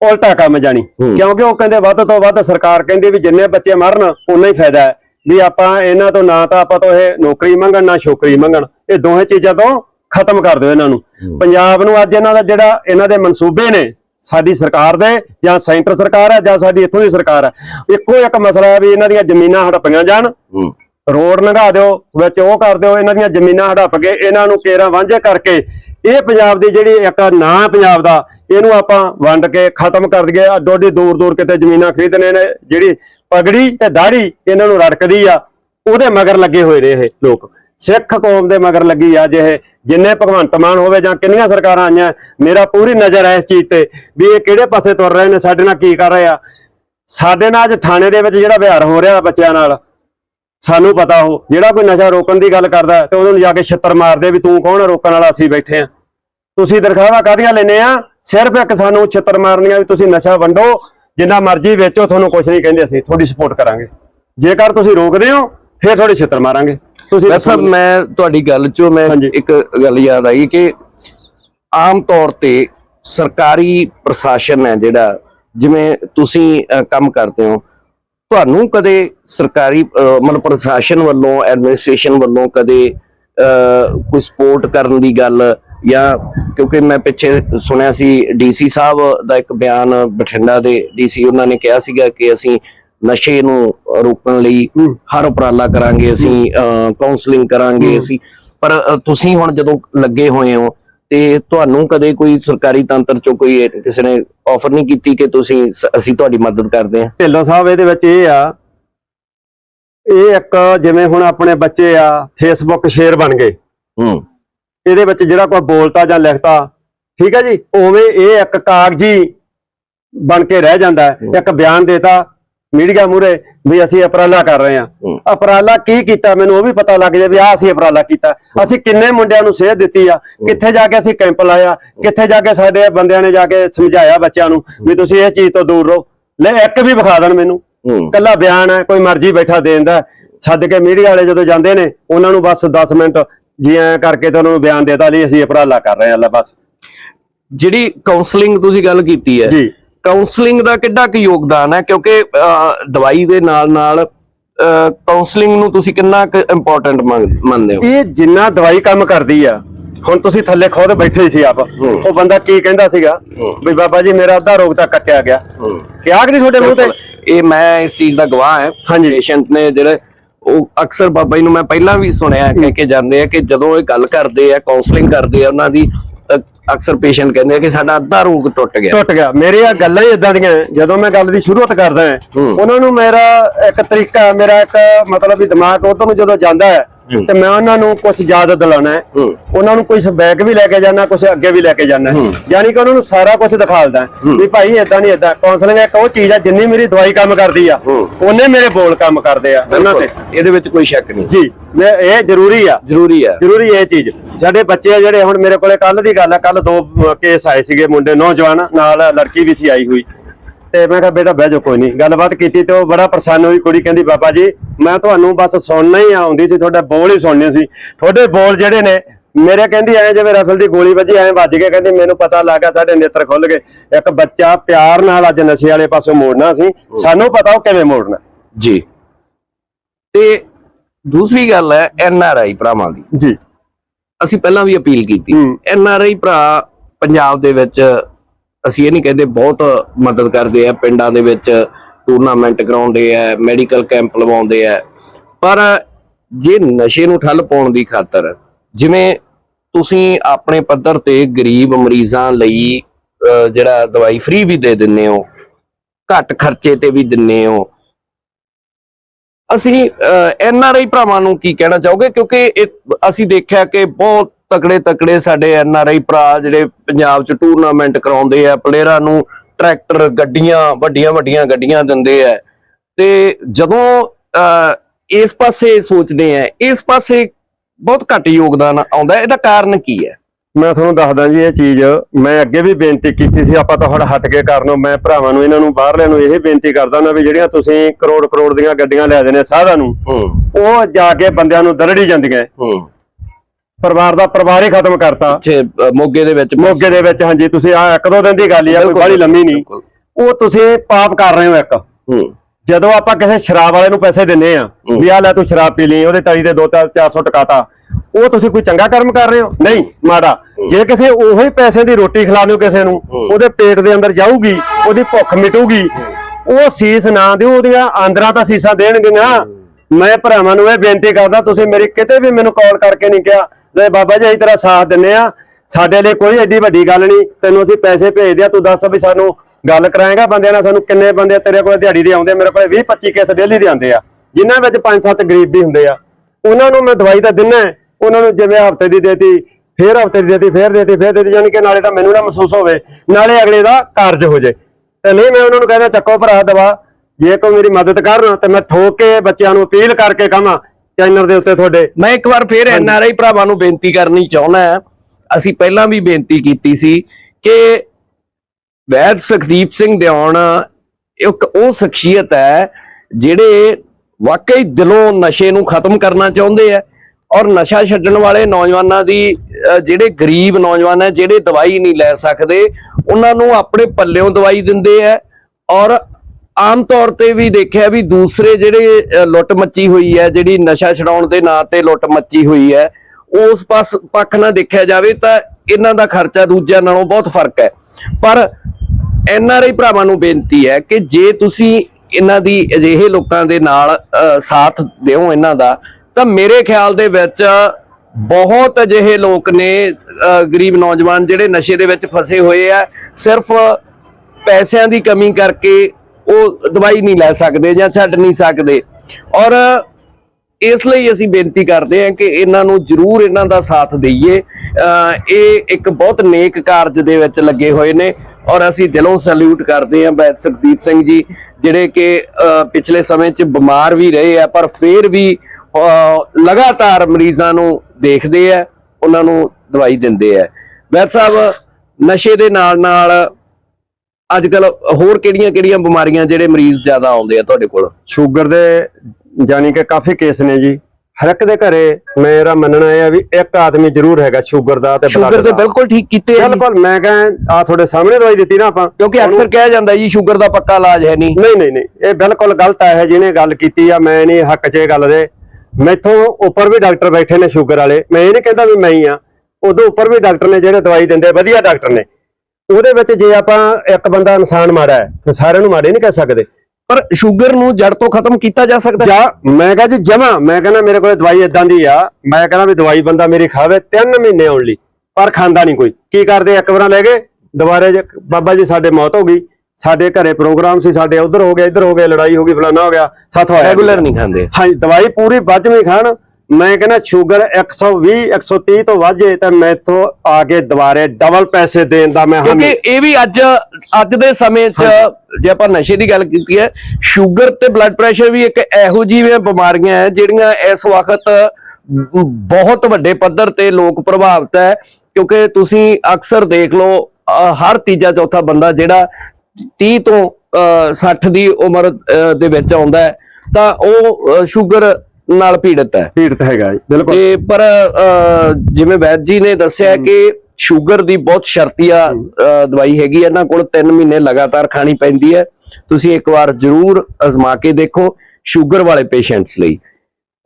[SPEAKER 2] ਉਲਟਾ ਕੰਮ ਜਾਣੀ। ਕਿਉਂਕਿ ਉਹ ਕਹਿੰਦੇ ਵੱਧ ਤੋਂ ਵੱਧ ਸਰਕਾਰ ਕਹਿੰਦੀ ਵੀ ਜਿੰਨੇ ਬੱਚੇ ਮਰਨ ਉਨਾ ਹੀ ਫਾਇਦਾ ਹੈ ਵੀ ਆਪਾਂ ਇਹਨਾਂ ਤੋਂ ਨਾ ਤਾਂ ਆਪਾਂ ਤੋਂ ਇਹ ਨੌਕਰੀ ਮੰਗਣ ਨਾ ਛੋਕਰੀ ਮੰਗਣ ਇਹ ਦੋਹੇ ਚੀਜ਼ਾਂ ਤੋਂ ਖਤਮ ਕਰ ਦਿਓ ਇਹਨਾਂ ਨੂੰ। ਪੰਜਾਬ ਨੂੰ ਅੱਜ ਇਹਨਾਂ ਦਾ ਜਿਹੜਾ ਇਹਨਾਂ ਦੇ ਮਨਸੂਬੇ ਨੇ ਸਾਡੀ ਸਰਕਾਰ ਦੇ ਜਾਂ ਸੈਂਟਰ ਸਰਕਾਰ ਹੈ ਜਾਂ ਸਾਡੀ ਇੱਥੋਂ ਦੀ ਸਰਕਾਰ ਹੈ। ਇੱਕੋ ਇੱਕ ਮਸਲਾ ਹੈ ਵੀ ਇਹਨਾਂ ਦੀਆਂ ਜ਼ਮੀਨਾਂ ਹੜਪੀਆਂ ਜਾਣ। ਰੋਡ ਲੰਘਾ ਦਿਓ ਵਿੱਚ ਉਹ ਕਰ ਦਿਓ ਇਹਨਾਂ ਦੀਆਂ ਜ਼ਮੀਨਾਂ ਹੜਪ ਕੇ ਇਹਨਾਂ ਨੂੰ ਕੇਰਾਂ ਵਾਂਝੇ ਕਰਕੇ ਇਹ ਪੰਜਾਬ ਦੀ ਜਿਹੜੀ ਇੱਕ ਨਾਂ ਪੰਜਾਬ ਦਾ ਇਹਨੂੰ ਆਪਾਂ ਵੰਡ ਕੇ ਖਤਮ ਕਰ ਦਈਏ। ਆ ਡੋਡੀ ਦੂਰ ਦੂਰ ਕਿਤੇ ਜ਼ਮੀਨਾਂ ਖਰੀਦਣੇ ਨੇ ਜਿਹੜੀ ਪਗੜੀ ਤੇ ਦਾੜੀ ਇਹਨਾਂ ਨੂੰ ਰੜਕਦੀ ਆ ਉਹਦੇ ਮਗਰ ਲੱਗੇ ਹੋਏ ਨੇ ਇਹ ਲੋਕ। ਸਿੱਖ ਕੌਮ ਦੇ ਮਗਰ ਲੱਗੀ ਆ ਜੇ ਇਹ। ਜਿੰਨੇ ਭਗਵੰਤ ਮਾਨ ਹੋਵੇ ਜਾਂ ਕਿੰਨੀਆਂ ਸਰਕਾਰਾਂ ਆਈਆਂ, ਮੇਰਾ ਪੂਰੀ ਨਜ਼ਰ ਹੈ ਇਸ ਚੀਜ਼ ਤੇ ਵੀ ਇਹ ਕਿਹੜੇ ਪਾਸੇ ਤੁਰ ਰਹੇ ਨੇ, ਸਾਡੇ ਨਾਲ ਕੀ ਕਰ ਰਹੇ ਆ। ਸਾਡੇ ਨਾਲ ਅੱਜ ਥਾਣੇ ਦੇ ਵਿੱਚ ਜਿਹੜਾ ਵਿਹਾਰ ਹੋ ਰਿਹਾ ਬੱਚਿਆਂ ਨਾਲ, ਸਾਨੂੰ ਪਤਾ ਉਹ, ਜਿਹੜਾ ਕੋਈ ਨਸ਼ਾ ਰੋਕਣ ਦੀ ਗੱਲ ਕਰਦਾ ਹੈ ਤੇ ਉਹਨੂੰ ਜਾ ਕੇ ਛਿੱਤਰ ਮਾਰਦੇ ਵੀ ਤੂੰ ਕੌਣ ਰੋਕਣ ਵਾਲਾ ਅਸੀਂ ਬੈਠੇ ਆ। ਤੁਸੀਂ ਦਰਖਾਵਾ ਕਾਹਦੀਆਂ ਲੈਨੇ ਆ? ਸਿਰਫ ਇੱਕ ਸਾਨੂੰ ਛਿੱਤਰ ਮਾਰਨੀਆਂ ਵੀ ਤੁਸੀਂ ਨਸ਼ਾ ਵੰਡੋ, ਜਿੰਨਾ ਮਰਜ਼ੀ ਵੇਚੋ, ਤੁਹਾਨੂੰ ਕੁਝ ਨਹੀਂ ਕਹਿੰਦੇ ਅਸੀਂ, ਤੁਹਾਡੀ ਸਪੋਰਟ ਕਰਾਂਗੇ। ਜੇਕਰ ਤੁਸੀਂ ਰੋਕਦੇ ਹੋ, ਫਿਰ ਤੁਹਾਡੇ ਛਿੱਤਰ ਮਾਰਾਂਗੇ। ਤੁਸੀਂ
[SPEAKER 1] ਸਾਹਿਬ ਮੈਂ ਤੁਹਾਡੀ ਗੱਲ ਚੋਂ ਮੈਂ। ਇੱਕ ਗੱਲ ਯਾਦ ਆਈ ਕਿ ਆਮ ਤੌਰ ਤੇ ਸਰਕਾਰੀ ਪ੍ਰਸ਼ਾਸਨ ਹੈ ਜਿਹੜਾ ਜਿਵੇਂ ਤੁਸੀਂ ਕੰਮ ਕਰਦੇ ਹੋ ਤੁਹਾਨੂੰ ਕਦੇ ਸਰਕਾਰੀ ਮਤਲਬ ਪ੍ਰਸ਼ਾਸਨ ਵੱਲੋਂ ਐਡਮਿਨਿਸਟ੍ਰੇਸ਼ਨ ਵੱਲੋਂ ਕਦੇ ਕੋਈ ਸਪੋਰਟ ਕਰਨ ਦੀ ਗੱਲ ਜਾਂ ਕਿਉਂਕਿ ਮੈਂ ਪਿੱਛੇ ਸੁਣਿਆ ਸੀ ਡੀਸੀ ਸਾਹਿਬ ਦਾ ਇੱਕ ਬਿਆਨ ਬਠਿੰਡਾ ਦੇ ਡੀਸੀ ਉਹਨਾਂ ਨੇ ਕਿਹਾ ਸੀਗਾ ਕਿ ਅਸੀਂ ਨਸ਼ੇ ਨੂੰ ਰੋਕਣ ਲਈ ਹਰ ਉਪਰਾਲਾ ਕਰਾਂਗੇ ਅਸੀਂ ਕਾਉਂਸਲਿੰਗ ਕਰਾਂਗੇ ਅਸੀਂ। ਪਰ ਤੁਸੀਂ ਹੁਣ ਜਦੋਂ ਲੱਗੇ ਹੋਏ ਹੋ ਤੇ ਤੁਹਾਨੂੰ ਕਦੇ ਕੋਈ ਸਰਕਾਰੀ ਤੰਤਰ ਚੋਂ ਕੋਈ ਕਿਸੇ ਨੇ ਆਫਰ ਨਹੀਂ ਕੀਤੀ ਕਿ ਤੁਸੀਂ ਅਸੀਂ ਤੁਹਾਡੀ ਮਦਦ ਕਰਦੇ ਹਾਂ?
[SPEAKER 2] ਢਿੱਲੋਂ ਸਾਹਿਬ ਇਹਦੇ ਵਿੱਚ ਇਹ ਆ ਇਹ ਇੱਕ ਜਿਵੇਂ ਹੁਣ ਆਪਣੇ ਬੱਚੇ ਆ ਫੇਸਬੁੱਕ ਸ਼ੇਅਰ ਬਣ ਗਏ।
[SPEAKER 1] ਹੂੰ।
[SPEAKER 2] ਇਹਦੇ ਵਿੱਚ ਜਿਹੜਾ ਕੋਈ ਬੋਲਤਾ ਜਾਂ ਲਿਖਤਾ ਠੀਕ ਹੈ ਜੀ? ਉਵੇਂ ਇਹ ਇੱਕ ਕਾਗਜ਼ੀ ਬਣ ਕੇ ਰਹਿ ਜਾਂਦਾ ਇੱਕ ਬਿਆਨ ਦੇਤਾ ਮੀਡੀਆ ਮੂਰੇ ਵੀ ਅਸੀਂ ਅਪਰਾਲਾ ਕਰ ਰਹੇ ਹੂੰ। ਅਪਰਾਲਾ ਕੀ ਕੀਤਾ? ਮੈਨੂੰ ਉਹ ਵੀ ਪਤਾ ਲੱਗ ਜਾਏ ਵੀ ਆਹ ਅਸੀਂ ਅਪਰਾਲਾ ਕੀਤਾ। ਅਸੀਂ ਕਿੰਨੇ ਮੁੰਡਿਆਂ ਨੂੰ ਸੇਧ ਦਿੱਤੀ ਆ? ਕਿੱਥੇ ਜਾ ਕੇ ਅਸੀਂ ਕੈਂਪ ਲਾਇਆ? ਕਿੱਥੇ ਜਾ ਕੇ ਸਾਡੇ ਬੰਦਿਆਂ ਨੇ ਜਾ ਕੇ ਸਮਝਾਇਆ ਬੱਚਿਆਂ ਨੂੰ ਵੀ ਤੁਸੀਂ ਇਸ ਚੀਜ਼ ਤੋਂ ਦੂਰ ਰਹੋ। ਲੈ ਇੱਕ ਵੀ ਵਿਖਾ ਦੇਣ ਮੈਨੂੰ। ਕੱਲਾ ਬਿਆਨ ਹੈ ਕੋਈ ਮਰਜ਼ੀ ਬੈਠਾ ਦੇਣ ਦਾ। ਛੱਡ ਕੇ ਮੀਡੀਆ ਵਾਲੇ ਜਦੋਂ ਜਾਂਦੇ ਨੇ ਉਹਨਾਂ ਨੂੰ ਬਸ 10 ਮਿੰਟ ਜੀ ਐਂ ਕਰਕੇ ਤੇ ਉਹਨਾਂ ਨੂੰ ਬਿਆਨ ਦੇਤਾ ਲਈ ਅਸੀਂ ਅਪਰਾਲਾ ਕਰ ਰਹੇ ਹਾਂ ਲੈ ਬਸ।
[SPEAKER 1] ਜਿਹੜੀ ਕਾਉਂਸਲਿੰਗ ਤੁਸੀਂ ਗੱਲ ਕੀਤੀ ਹੈ
[SPEAKER 2] ਜੀ।
[SPEAKER 1] ਕਾਉਂਸਲਿੰਗ ਦਾ ਕਿੰਨਾ ਕੁ ਯੋਗਦਾਨ ਹੈ? ਕਿਉਂਕਿ ਦਵਾਈ ਦੇ ਨਾਲ ਨਾਲ ਕਾਉਂਸਲਿੰਗ ਨੂੰ ਤੁਸੀਂ ਕਿੰਨਾ ਕੁ ਇੰਪੋਰਟੈਂਟ ਮੰਨਦੇ ਹੋ?
[SPEAKER 2] ਇਹ ਜਿੰਨਾ ਦਵਾਈ ਕੰਮ ਕਰਦੀ ਆ ਹੁਣ ਤੁਸੀਂ ਥੱਲੇ ਖੁਦ ਬੈਠੇ ਸੀ ਆਪ ਉਹ ਬੰਦਾ ਕੀ ਕਹਿੰਦਾ ਸੀਗਾ? ਵੀ ਬਾਬਾ ਜੀ ਮੇਰਾ ਅੱਧਾ ਰੋਗ ਤਾਂ ਕੱਟਿਆ ਗਿਆ। ਕਿਹਾ ਕਿ ਨਹੀਂ ਤੁਹਾਡੇ ਮੂੰਹ ਤੇ?
[SPEAKER 1] ਇਹ ਮੈਂ ਇਸ ਚੀਜ਼ ਦਾ ਗਵਾਹ ਹਾਂ।
[SPEAKER 2] ਹਾਂਜੀ।
[SPEAKER 1] ਪੇਸ਼ੈਂਟ ਨੇ ਜਿਹੜੇ ਉਹ ਅਕਸਰ ਬਾਬਾ ਜੀ ਨੂੰ ਮੈਂ ਪਹਿਲਾਂ ਵੀ ਸੁਣਿਆ ਕਹਿ ਕੇ ਜਾਂਦੇ ਆ ਕਿ ਜਦੋਂ ਇਹ ਗੱਲ ਕਰਦੇ ਆ ਕਾਉਂਸਲਿੰਗ ਕਰਦੇ ਆ ਉਹਨਾਂ ਦੀ ਅਕਸਰ ਪੇਸ਼ੈਂਟ ਕਹਿੰਦੇ ਆ ਕਿ ਸਾਡਾ ਅੱਧਾ ਰੋਗ ਟੁੱਟ ਗਿਆ।
[SPEAKER 2] ਟੁੱਟ ਗਿਆ। ਮੇਰੇ ਆ ਗੱਲਾਂ ਹੀ ਇਦਾਂ ਦੀਆਂ। ਜਦੋਂ ਮੈਂ ਗੱਲ ਦੀ ਸ਼ੁਰੂਆਤ ਕਰਦਾ। ਉਹਨਾਂ ਨੂੰ ਮੇਰਾ ਇੱਕ ਤਰੀਕਾ ਮੇਰਾ ਇੱਕ ਮਤਲਬ ਵੀ ਦਿਮਾਗ ਉਧਰ ਨੂੰ ਜਦੋਂ ਜਾਂਦਾ ਹੈ। ਤੇ ਮੈਂ ਉਹਨਾਂ ਨੂੰ ਕੁਝ ਹੈ।
[SPEAKER 1] ਹੂੰ।
[SPEAKER 2] ਉਹਨਾਂ ਨੂੰ ਕੁਝ ਬੈਕ ਵੀ ਲੈ ਕੇ ਜਾਣਾ ਕੁਝ ਅੱਗੇ ਵੀ ਲੈ ਕੇ ਜਾਣਾ ਯਾਨੀ ਕਿ ਉਹਨਾਂ ਨੂੰ ਸਾਰਾ ਕੁਝ ਦਿਖਾਲਦਾ ਵੀ ਭਾਈ ਇਦਾਂ ਨਹੀਂ ਇਦਾਂ ਕਾਉਂਸਲਿੰਗ ਇੱਕ ਉਹ ਚੀਜ਼ ਆ ਜਿੰਨੀ ਮੇਰੀ ਦਵਾਈ ਕੰਮ ਕਰਦੀ ਆ। ਉਹਨੇ ਮੇਰੇ ਬੋਲ ਕੰਮ ਕਰਦੇ ਆ। ਉਹਨਾਂ ਤੇ।
[SPEAKER 1] ਇਹਦੇ ਵਿੱਚ ਕੋਈ ਸ਼ੱਕ ਨਹੀਂ।
[SPEAKER 2] ਜੀ ਇਹ ਜ਼ਰੂਰੀ ਆ।
[SPEAKER 1] ਜ਼ਰੂਰੀ ਆ।
[SPEAKER 2] ਜ਼ਰੂਰੀ ਇਹ ਚੀਜ਼। ਸਾਡੇ ਬੱਚੇ ਜਿਹੜੇ ਹੁਣ ਮੇਰੇ ਕੋਲੇ ਕੱਲ ਦੀ ਗੱਲ ਆ ਕੱਲ ਦੋ ਕੇਸ ਆਏ ਸੀਗੇ ਮੁੰਡੇ ਨੌਜਵਾਨ ਨਾਲ ਲੜਕੀ ਵੀ ਸੀ ਆਈ ਹੋਈ। ਤੇ ਮੈਂ ਕਿਹਾ ਬੇਟਾ ਬਹਿ ਜਾਓ ਕੋਈ ਨਹੀਂ। ਗੱਲਬਾਤ ਕੀਤੀ ਤੇ ਉਹ ਬੜਾ ਪ੍ਰਸੰਨ ਹੋਈ ਕੁੜੀ ਕਹਿੰਦੀ ਬਾਬਾ ਜੀ ਮੈਂ ਤੁਹਾਨੂੰ ਬਸ ਸੁਣਨਾ ਹੀ ਆਉਂਦੀ ਸੀ ਤੁਹਾਡੇ ਬੋਲ ਹੀ ਸੁਣਨੇ ਸੀ। ਤੁਹਾਡੇ ਬੋਲ ਜਿਹੜੇ ਨੇ ਮੇਰੇ ਕਹਿੰਦੀ ਐ ਜਿਵੇਂ ਰਫਲ ਦੀ ਗੋਲੀ ਵੱਜੀ ਐ ਵੱਜ ਕੇ ਕਹਿੰਦੀ ਮੈਨੂੰ ਪਤਾ ਲੱਗਾ ਸਾਡੇ ਨੇਤਰ ਖੁੱਲ ਗਏ। ਇੱਕ ਬੱਚਾ ਪਿਆਰ ਨਾਲ ਅੱਜ ਨਸ਼ੇ ਵਾਲੇ ਪਾਸੋਂ ਮੋੜਨਾ ਸੀ। ਸਾਨੂੰ ਪਤਾ ਉਹ ਕਿਵੇਂ ਮੋੜਨਾ।
[SPEAKER 1] ਜੀ। ਤੇ ਦੂਸਰੀ ਗੱਲ ਹੈ ਐਨ ਆਰ ਆਈ ਭਰਾਵਾਂ ਦੀ।
[SPEAKER 2] ਜੀ।
[SPEAKER 1] ਅਸੀਂ ਪਹਿਲਾਂ ਵੀ ਅਪੀਲ ਕੀਤੀ। ਐਨ ਆਰ ਆਈ ਭਰਾ ਪੰਜਾਬ ਦੇ ਵਿੱਚ ਅਸੀਂ ਇਹ ਨਹੀਂ ਕਹਿੰਦੇ ਬਹੁਤ ਮਦਦ ਕਰਦੇ ਆ ਪਿੰਡਾਂ ਦੇ ਵਿੱਚ ਟੂਰਨਾਮੈਂਟ ਕਰਾਉਂਦੇ ਆ ਮੈਡੀਕਲ ਕੈਂਪ ਲਵਾਉਂਦੇ ਆ ਪਰ ਜੇ ਨਸ਼ੇ ਨੂੰ ਠੱਲ ਪਾਉਣ ਦੀ ਖਾਤਰ ਜਿਵੇਂ ਤੁਸੀਂ ਆਪਣੇ ਪੱਧਰ ਤੇ ਗਰੀਬ ਮਰੀਜ਼ਾਂ ਲਈ ਜਿਹੜਾ ਦਵਾਈ ਫ੍ਰੀ ਵੀ ਦੇ ਦਿੰਨੇ ਹੋ ਘੱਟ ਖਰਚੇ ਤੇ ਵੀ ਦਿੰਨੇ ਹੋ ਅਸੀਂ ਐਨ ਆਰ ਆਈ ਭਰਾਵਾਂ ਨੂੰ ਕੀ ਕਹਿਣਾ ਚਾਹੋਗੇ? ਕਿਉਂਕਿ ਇਹ ਅਸੀਂ ਦੇਖਿਆ ਕਿ ਬਹੁਤ ਤਕੜੇ ਤਕੜੇ ਸਾਡੇ ਐਨ ਆਰ ਆਈ ਭਰਾ ਜਿਹੜੇ ਪੰਜਾਬ 'ਚ ਟੂਰਨਾਮੈਂਟ ਕਰਾਉਂਦੇ ਆ ਪਲੇਅਰਾਂ ਨੂੰ ਟਰੈਕਟਰ ਗੱਡੀਆਂ ਵੱਡੀਆਂ ਵੱਡੀਆਂ ਗੱਡੀਆਂ ਦਿੰਦੇ ਆ। ਤੇ ਜਦੋਂ ਅਹ, ਇਸ ਪਾਸੇ ਸੋਚਦੇ ਆ ਇਸ ਪਾਸੇ ਬਹੁਤ ਘੱਟ ਯੋਗਦਾਨ ਆਉਂਦਾ ਇਹਦਾ ਕਾਰਨ ਕੀ ਹੈ?
[SPEAKER 2] ਮੈਂ ਤੁਹਾਨੂੰ ਦੱਸਦਾ ਜੀ ਇਹ ਚੀਜ਼ ਮੈਂ ਅੱਗੇ ਵੀ ਬੇਨਤੀ ਕੀਤੀ ਸੀ ਆਪਾਂ ਤਾਂ ਹੁਣ ਹਟ ਕੇ ਕਰਨੋਂ ਮੈਂ ਭਰਾਵਾਂ ਨੂੰ ਇਹਨਾਂ ਨੂੰ ਬਾਹਰਲਿਆਂ ਨੂੰ ਇਹ ਬੇਨਤੀ ਕਰਦਾ ਨਾ ਵੀ ਜਿਹੜੀਆਂ ਤੁਸੀਂ ਕਰੋੜ ਕਰੋੜ ਦੀਆਂ ਗੱਡੀਆਂ ਲਿਆ ਦੇਣੇ ਸਾਧਾਂ ਨੂੰ ਉਹ ਜਾ ਕੇ ਬੰਦਿਆਂ ਨੂੰ ਦਰੜੀ ਜਾਂਦੀਆਂ। ਪਰਿਵਾਰ ਦਾ ਪਰਿਵਾਰ ਹੀ ਖਤਮ ਕਰਤਾ।
[SPEAKER 1] ਅਹ, ਮੋਗੇ ਦੇ ਵਿੱਚ
[SPEAKER 2] ਮੋਗੇ ਦੇ ਵਿੱਚ ਹਾਂਜੀ ਤੁਸੀਂ ਆ ਇੱਕ ਦੋ ਦਿਨ ਦੀ ਗੱਲ ਹੀ ਆ ਕੋਈ ਬਾਹਲੀ ਲੰਮੀ ਨਹੀਂ। ਉਹ ਤੁਸੀਂ ਪਾਪ ਕਰ ਰਹੇ ਹੋ ਇੱਕ। ਜਦੋਂ ਆਪਾਂ ਕਿਸੇ ਸ਼ਰਾਬ ਵਾਲੇ ਨੂੰ ਪੈਸੇ ਦਿੰਨੇ ਆ ਵੀ ਆ ਲੈ ਤੂੰ ਸ਼ਰਾਬ ਪੀ ਲਈ ਉਹਦੇ ਤਲੀ ਤੇ 2-400 ਟਕਾਤਾ। ਉਹ ਤੁਸੀਂ ਕੋਈ ਚੰਗਾ ਕਰਮ ਕਰ ਰਹੇ ਹੋ? ਨਹੀਂ ਮਾੜਾ। ਜੇ ਕਿਸੇ ਉਹੀ ਪੈਸੇ ਦੀ ਰੋਟੀ ਖਿਲਾ ਦਿਓ ਕਿਸੇ ਨੂੰ ਉਹਦੇ ਪੇਟ ਦੇ ਅੰਦਰ ਜਾਊਗੀ ਉਹਦੀ ਭੁੱਖ ਮਿਟੂਗੀ ਉਹ ਸੀਸ ਨਾ ਦਿਓ ਉਹਦੀਆਂ ਆਂਦਰਾਂ ਤਾਂ ਸੀਸਾਂ ਦੇਣਗੀਆਂ ਮੈਂ ਭਰਾਵਾਂ ਨੂੰ ਇਹ ਬੇਨਤੀ ਕਰਦਾ ਤੁਸੀਂ ਮੇਰੀ ਕਿਤੇ ਵੀ ਮੈਨੂੰ ਕਾਲ ਕਰਕੇ ਨਹੀਂ ਕਿਹਾ। ਲੈ ਬਾਬਾ ਜੀ ਅਸੀਂ ਤੇਰਾ ਸਾਥ ਦਿੰਨੇ ਆ ਸਾਡੇ ਲਈ ਕੋਈ ਐਡੀ ਵੱਡੀ ਗੱਲ ਨਹੀਂ। ਤੈਨੂੰ ਅਸੀਂ ਪੈਸੇ ਭੇਜਦੇ ਆ ਤੂੰ ਦੱਸ ਵੀ ਸਾਨੂੰ ਗੱਲ ਕਰਾਏਗਾ ਬੰਦਿਆਂ ਨਾਲ ਸਾਨੂੰ ਕਿੰਨੇ ਬੰਦੇ ਤੇਰੇ ਕੋਲ ਦਿਹਾੜੀ ਦੇ ਆਉਂਦੇ? ਮੇਰੇ ਕੋਲ 20 25 ਕੇਸ ਡੇਲੀ ਦੇ ਆਉਂਦੇ ਆ। ਜਿਨ੍ਹਾਂ ਵਿੱਚ 5-7 ਗਰੀਬ ਵੀ ਹੁੰਦੇ ਆ। ਉਹਨਾਂ ਨੂੰ ਮੈਂ ਦਵਾਈ ਤਾਂ ਦਿੰਨਾ ਹੈ, ਉਹਨਾਂ ਨੂੰ ਜਿਵੇਂ ਹਫ਼ਤੇ ਦੀ ਦੇਤੀ ਫੇਰ ਹਫ਼ਤੇ ਦੀ ਦੇਤੀ ਫੇਰ ਦੇਤੀ ਫੇਰ ਦੇਤੀ ਯਾਨੀ ਕਿ ਨਾਲੇ ਤਾਂ ਮੈਨੂੰ ਨਾ ਮਹਿਸੂਸ ਹੋਵੇ ਨਾਲੇ ਅਗਲੇ ਦਾ ਕਾਰਜ ਹੋ ਜੇ। ਤੇ ਨਹੀਂ ਮੈਂ ਉਹਨਾਂ ਨੂੰ ਕਹਿੰਦਾ ਚੱਕੋ ਭਰਾ ਦਵਾ ਜੇ ਕੋਈ ਮੇਰੀ ਮਦਦ ਕਰਨ ਤੇ ਮੈਂ ਠੋਕ ਕੇ ਬੱਚਿਆਂ ਨੂੰ ਅਪੀਲ ਕਰਕੇ ਕਹਾਂ ਚੈਨਲ ਦੇ ਉੱਤੇ ਤੁਹਾਡੇ
[SPEAKER 1] ਮੈਂ ਇੱਕ ਵਾਰ ਫੇਰ ਐਨ ਆਰ ਆਈ ਭਰਾਵਾਂ ਨੂੰ ਬੇਨਤੀ ਕਰਨੀ ਚਾਹੁੰਦਾ ਅਸੀਂ ਪਹਿਲਾਂ ਵੀ ਬੇਨਤੀ ਕੀਤੀ ਸੀ ਕਿ ਵੈਦ ਸੁਖਦੀਪ ਸਿੰਘ ਦਿਉਣ ਇੱਕ ਉਹ ਸ਼ਖਸੀਅਤ ਹੈ ਜਿਹੜੇ ਵਾਕਈ ਦਿਲੋਂ ਨਸ਼ੇ ਨੂੰ ਖਤਮ ਕਰਨਾ ਚਾਹੁੰਦੇ ਆ। ਔਰ ਨਸ਼ਾ ਛੱਡਣ ਵਾਲੇ ਨੌਜਵਾਨਾਂ ਦੀ ਜਿਹੜੇ ਗਰੀਬ ਨੌਜਵਾਨ ਹੈ, ਜਿਹੜੇ ਦਵਾਈ ਨਹੀਂ ਲੈ ਸਕਦੇ, ਉਹਨਾਂ ਨੂੰ ਆਪਣੇ ਪੱਲਿਓਂ ਦਵਾਈ ਦਿੰਦੇ ਆ ਔਰ ਆਮ ਤੌਰ ਤੇ ਵੀ ਦੇਖਿਆ ਵੀ ਦੂਸਰੇ ਜਿਹੜੇ ਲੁੱਟ ਮੱਚੀ ਹੋਈ ਹੈ, ਜਿਹੜੀ ਨਸ਼ਾ ਛਡਾਉਣ ਦੇ ਨਾਂ ਤੇ ਲੁੱਟ ਮੱਚੀ ਹੋਈ ਹੈ, ਉਸ ਪਾਸ ਪੱਖ ਨਾਲ ਦੇਖਿਆ ਜਾਵੇ ਤਾਂ ਇਹਨਾਂ ਦਾ ਖਰਚਾ ਦੂਜਿਆਂ ਨਾਲੋਂ ਬਹੁਤ ਫ਼ਰਕ ਹੈ। ਪਰ ਐਨਆਰਆਈ ਭਰਾਵਾਂ ਨੂੰ ਬੇਨਤੀ ਹੈ ਕਿ ਜੇ ਤੁਸੀਂ ਇਹਨਾਂ ਦੀ ਅਜਿਹੇ ਲੋਕਾਂ ਦੇ ਨਾਲ ਸਾਥ ਦਿਓ ਇਹਨਾਂ ਦਾ ਤਾਂ ਮੇਰੇ ਖਿਆਲ ਦੇ ਵਿੱਚ ਬਹੁਤ ਅਜਿਹੇ ਲੋਕ ਨੇ ਗਰੀਬ ਨੌਜਵਾਨ ਜਿਹੜੇ ਨਸ਼ੇ ਦੇ ਵਿੱਚ ਫਸੇ ਹੋਏ ਆ। ਸਿਰਫ ਪੈਸਿਆਂ ਦੀ ਕਮੀ ਕਰਕੇ ਉਹ ਦਵਾਈ ਨਹੀਂ ਲੈ ਸਕਦੇ ਜਾਂ ਛੱਡ ਨਹੀਂ ਸਕਦੇ। ਔਰ ਇਸ ਲਈ ਅਸੀਂ ਬੇਨਤੀ ਕਰਦੇ ਹਾਂ ਕਿ ਇਹਨਾਂ ਨੂੰ ਜਰੂਰ ਇਹਨਾਂ ਦਾ ਸਾਥ ਦਈਏ। ਇਹ ਇੱਕ ਬਹੁਤ ਨੇਕ ਕਾਰਜ ਦੇ ਵਿੱਚ ਲੱਗੇ ਹੋਏ ਨੇ। ਔਰ ਅਸੀਂ ਦਿਲੋਂ ਸੈਲੂਟ ਕਰਦੇ ਹਾਂ ਬੈਦ ਸੁਖਦੀਪ ਸਿੰਘ ਜੀ, ਜਿਹੜੇ ਕਿ ਪਿਛਲੇ ਸਮੇਂ 'ਚ ਬਿਮਾਰ ਵੀ ਰਹੇ ਆ, ਪਰ ਫਿਰ ਵੀ ਲਗਾਤਾਰ ਮਰੀਜ਼ਾਂ ਨੂੰ ਦੇਖਦੇ ਆ ਉਹਨਾਂ ਨੂੰ ਦਵਾਈ ਦਿੰਦੇ ਆ। ਵੈਦ ਸਾਹਿਬ ਨਸ਼ੇ ਦੇ ਨਾਲ ਨਾਲ ਅੱਜ ਕੱਲ ਹੋਰ ਕਿਹੜੀਆਂ ਕਿਹੜੀਆਂ ਬਿਮਾਰੀਆਂ ਜਿਹੜੇ ਮਰੀਜ਼ ਜ਼ਿਆਦਾ ਆਉਂਦੇ ਆ ਤੁਹਾਡੇ ਕੋਲ?
[SPEAKER 2] ਸ਼ੂਗਰ ਦੇ ਜਾਨੀ ਕਿ ਕਾਫੀ ਕੇਸ ਨੇ ਜੀ। ਹਰ ਇੱਕ ਦੇ ਘਰੇ ਮੇਰਾ ਮੰਨਣਾ ਹੈ ਵੀ ਇੱਕ ਆਦਮੀ ਜ਼ਰੂਰ ਹੈਗਾ ਸ਼ੂਗਰ ਦਾ ਤੇ
[SPEAKER 1] ਸ਼ੂਗਰ
[SPEAKER 2] ਦਾ।
[SPEAKER 1] ਬਿਲਕੁਲ ਠੀਕ ਕੀਤੇ ਆ।
[SPEAKER 2] ਬਿਲਕੁਲ ਮੈਂ ਕਹਾਂ ਆ ਤੁਹਾਡੇ ਸਾਹਮਣੇ ਦਵਾਈ ਦਿੱਤੀ ਨਾ ਆਪਾਂ।
[SPEAKER 1] ਕਿਉਂਕਿ ਅਕਸਰ ਕਿਹਾ ਜਾਂਦਾ ਜੀ ਸ਼ੂਗਰ ਦਾ ਪੱਕਾ ਇਲਾਜ ਹੈ ਨਹੀਂ।
[SPEAKER 2] ਨਹੀਂ ਨਹੀਂ ਇਹ ਬਿਲਕੁਲ ਗਲਤ ਹੈ ਜਿਹਨੇ ਗੱਲ ਕੀਤੀ ਆ ਮੈਂ ਨਹੀਂ ਹੱਕ 'ਚ ਇਹ ਗੱਲ ਦੇ। ਮੈਥੋਂ ਉੱਪਰ ਵੀ ਡਾਕਟਰ ਬੈਠੇ ਨੇ ਸ਼ੂਗਰ ਵਾਲੇ ਮੈਂ ਇਹ ਨਹੀਂ ਕਹਿੰਦਾ ਵੀ ਮੈਂ ਹੀ ਆ ਉਦੋਂ ਉੱਪਰ ਵੀ ਡਾਕਟਰ ਨੇ ਜਿਹੜੇ ਦਵਾਈ ਦਿੰਦੇ ਵਧੀਆ ਡਾਕਟਰ ਨੇ। ਉਹਦੇ ਵਿੱਚ ਜੇ ਆਪਾਂ ਇੱਕ ਬੰਦਾ ਇਨਸਾਨ ਮਾੜਾ ਹੈ ਤੇ ਸਾਰਿਆਂ ਨੂੰ ਮਾੜੇ ਨਹੀਂ ਕਹਿ ਸਕਦੇ।
[SPEAKER 1] ਪਰ ਸ਼ੂਗਰ ਨੂੰ ਜੜ ਤੋਂ ਖਤਮ ਕੀਤਾ ਜਾ ਸਕਦਾ
[SPEAKER 2] ਜਾਂ ਮੈਂ ਕਹਾਂ ਜੀ ਜਮਾ ਮੈਂ ਕਹਿੰਦਾ ਮੇਰੇ ਕੋਲੇ ਦਵਾਈ ਇਦਾਂ ਦੀ ਆ ਮੈਂ ਕਹਿੰਦਾ ਵੀ ਦਵਾਈ ਬੰਦਾ ਮੇਰੀ ਖਾਵੇ 3 ਮਹੀਨੇ ਆਉਣ ਲਈ ਪਰ ਖਾਂਦਾ ਨਹੀਂ ਕੋਈ। ਕੀ ਕਰਦੇ ਇੱਕ ਵਾਰਾਂ ਲੈ ਗਏ ਦੁਬਾਰੇ ਬਾਬਾ ਜੀ ਸਾਡੇ ਮੌਤ ਹੋ ਗਈ। ਸਾਡੇ ਘਰੇ ਪ੍ਰੋਗਰਾਮ ਸੀ ਸਾਡੇ ਉਧਰ ਹੋ ਗਿਆ ਇੱਧਰ ਹੋ ਗਿਆ ਲੜਾਈ ਹੋ ਗਈ ਫਲਾਣਾ ਹੋ ਗਿਆ ਸਾਥੋਂ ਆਇਆ।
[SPEAKER 1] ਰੈਗੂਲਰ ਨਹੀਂ ਖਾਂਦੇ।
[SPEAKER 2] ਹਾਂਜੀ ਦਵਾਈ ਪੂਰੀ ਵੱਜਵੀਂ ਖਾਣ। ਮੈਂ ਕਹਿੰਦਾ ਸ਼ੂਗਰ 120 130 ਤੋਂ ਵੱਧ ਜੇ ਤਾਂ ਮੈਥੋਂ ਆ ਕੇ ਦੁਬਾਰੇ ਡਬਲ ਪੈਸੇ ਦੇਣ ਦਾ ਮੈਂ
[SPEAKER 1] ਕਿਉਂਕਿ
[SPEAKER 2] ਹਾਮੀ
[SPEAKER 1] ਇਹ ਵੀ ਅੱਜ ਅੱਜ ਦੇ ਸਮੇਂ 'ਚ ਜੇ ਆਪਾਂ ਨਸ਼ੇ ਦੀ ਗੱਲ ਕੀਤੀ ਹੈ ਸ਼ੂਗਰ ਤੇ ਬਲੱਡ ਪ੍ਰੈਸ਼ਰ ਵੀ ਇੱਕ ਇਹੋ ਜਿਹੀਆਂ ਬਿਮਾਰੀਆਂ ਹੈ ਜਿਹੜੀਆਂ ਇਸ ਵਕਤ ਬਹੁਤ ਵੱਡੇ ਪੱਧਰ ਤੇ ਲੋਕ ਪ੍ਰਭਾਵਿਤ ਹੈ। ਕਿਉਂਕਿ ਤੁਸੀਂ ਅਕਸਰ ਦੇਖ ਲਓ ਹਰ ਤੀਜਾ ਚੌਥਾ ਬੰਦਾ ਜਿਹੜਾ 30 ਤੋਂ ਅਹ 60 ਦੀ ਉਮਰ ਦੇ ਵਿੱਚ ਆਉਂਦਾ ਤਾਂ ਉਹ ਸ਼ੂਗਰ ਨਾਲ ਪੀੜਤ ਹੈ।
[SPEAKER 2] ਪੀੜਤ ਹੈਗਾ ਜੀ ਬਿਲਕੁਲ।
[SPEAKER 1] ਤੇ ਪਰ ਜਿਵੇਂ ਵੈਦ ਜੀ ਨੇ ਦੱਸਿਆ ਕਿ ਸ਼ੂਗਰ ਦੀ ਬਹੁਤ ਸ਼ਰਤੀਆ ਦਵਾਈ ਹੈਗੀ ਇਹਨਾਂ ਕੋਲ 3 ਮਹੀਨੇ ਲਗਾਤਾਰ ਖਾਣੀ ਪੈਂਦੀ ਹੈ। ਤੁਸੀਂ ਇੱਕ ਵਾਰ ਜ਼ਰੂਰ ਅਜ਼ਮਾ ਕੇ ਦੇਖੋ ਸ਼ੂਗਰ ਵਾਲੇ ਪੇਸ਼ੈਂਟਸ ਲਈ।